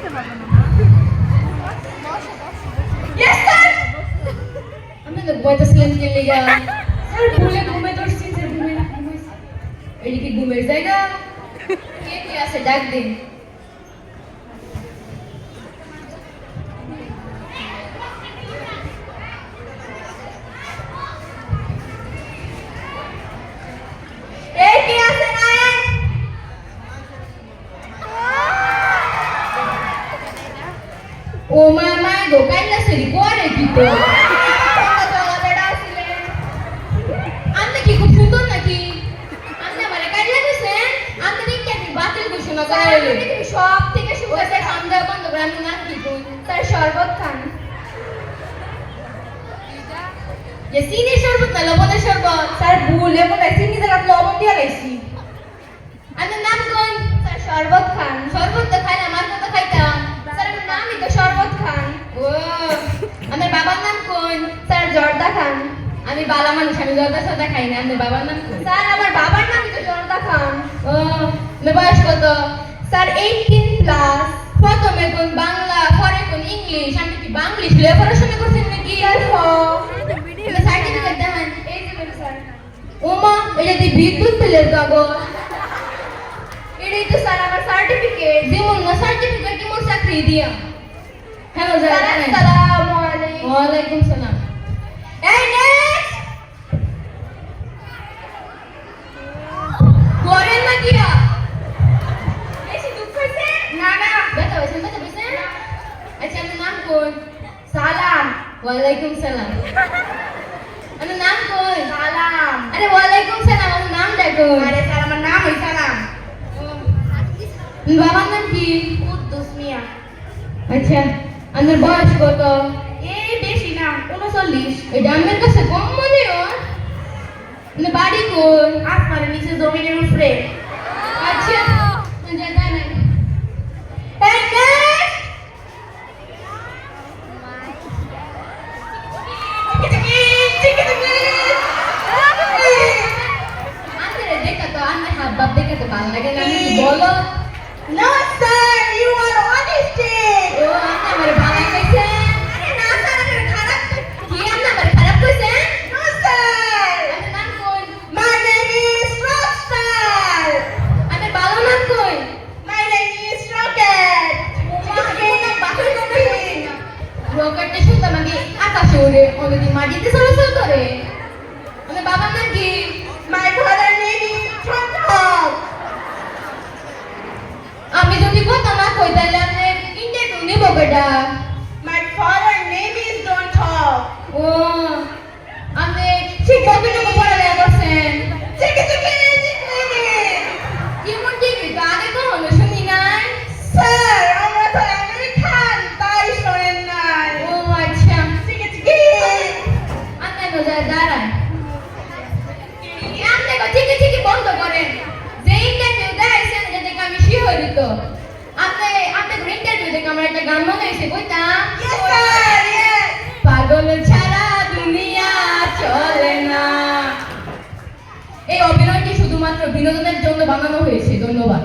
Yes, sir! আমি তো বইতেছিলাম কে লিগা sir ভুলে ঘুমে ধরছি স্যার ঘুমে ঘুমাইছি এটি কি ঘুমের জায়গা কে কে আছে ডাক দিন ও মামা দোকান সেরি করে কি তো সব থেকে সন্দেহ বন্ধ করে আমি নাম কি কই শরবত খান যে চিনি শরবত না লবণের শরবত স্যার ভুল এমন না চিনি জায়গা লবণ দিয়ে লাইছি আপনার নাম কোন স্যার শরবত খান শরবত তো খাই আমি বালা মানুষ আমি জর্দা সর্দা খাই না। আমার বাবার নাম স্যার আমার বাবার নামই তো জর্দা খান। ও আমার বয়স কত? স্যার এইটিন প্লাস প্রথমে কোন বাংলা পরে কোন ইংলিশ? আমি কি বাংলিশ লিয়ে পড়াশোনা করছেন নাকি? স্যার সার্টিফিকেট দেন এই যে স্যার। ওমা এটা দি বিদ্যুৎ বিলের কাগজ। এটাই তো স্যার আমার সার্টিফিকেট যেমন না সার্টিফিকেট যেমন চাকরি দিয়া। হ্যালো স্যার আসসালামু আলাইকুম ওয়ালাইকুম সালাম। এই নেক্সট করেন না কিরা বেশি দুঃখ হইছে না না ব্যথা হইছে ব্যথা হইছে আচ্ছা আপনার নাম কোন সালাম ওয়ালাইকুম সালাম। আপনার নাম কোন সালাম। আরে ওয়ালাইকুম সালাম আমার নাম দেখো। আরে স্যার আমার নাম হই সালাম। বাবার নাম কি? কুদ্দুস মিয়া। আচ্ছা আপনার বয়স কত? এই বেশি না উনচল্লিশ। এটা আমার কাছে কম মনে হয়। আপনার বাড়ি কোন আসমানের নিচে জমিনের উপরে। আচ্ছা। হাত বাপ দেখে তো ভালো লাগে না নাকি বলো। No, sir, you are autistic. ও আন্না আমার ভালো কইছে আরে না স্যার আমার খারাপ কি আন্না আমার খারাপ কইছে No, sir. আমার নাম কই? My name is Rockstar. আমার ভালো নাম কই? My name is Rocket. তোমাকে না বাকি করে রকেটে শুনতাম আগে আকাশে ওড়ে ওদিকে মাটিতে চলাচল করে। আমার বাবার নাম কি? দেখে আমি আপনি আপনি ইন্টারভিউ দেখে আমার একটা গান মনে হয়েছে কইতাম. পাগল ছাড়া দুনিয়া চলে না। এই অভিনয়টি শুধুমাত্র বিনোদনের জন্য বানানো হয়েছে ধন্যবাদ।